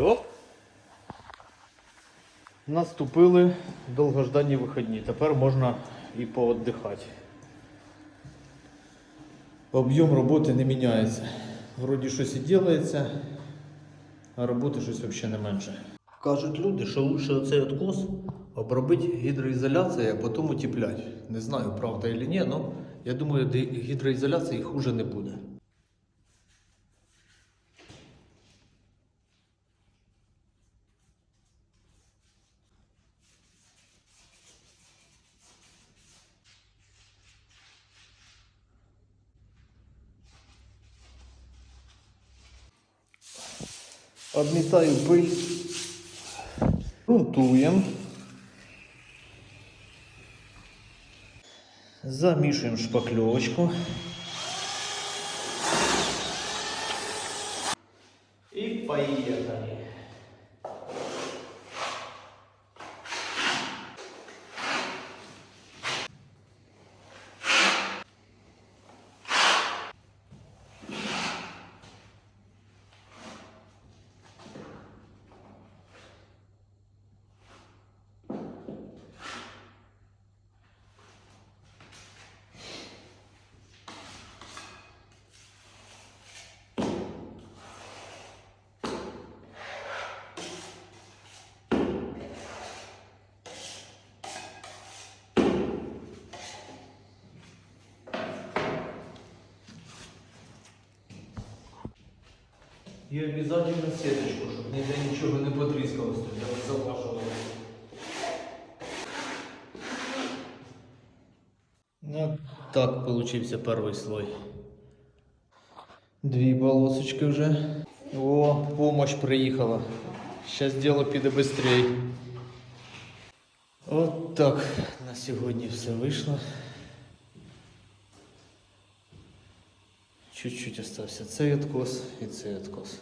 Оп. Наступили довгожданні вихідні. Тепер можна і поотдихати. Об'єм роботи не міняється. Вроді щось і ділається, а роботи щось взагалі не менше. Кажуть люди, що лучше оцей откос обробити гідроізоляцією, а потім утеплять. Не знаю, правда чи ні, але я думаю, гідроізоляції хуже не буде. Обмітаю пиль. Грунтуємо. Замішуємо шпакльовочку. І поїхали. І обов'язково сіточку, щоб ніде нічого не потріскалося, я заплашував. Ну, так получився перший слой. Дві полосочки вже. О, помощь приїхала. Зараз діло піде швидше. От так на сьогодні все вийшло. Чуть-чуть остався цей откос і цей откос.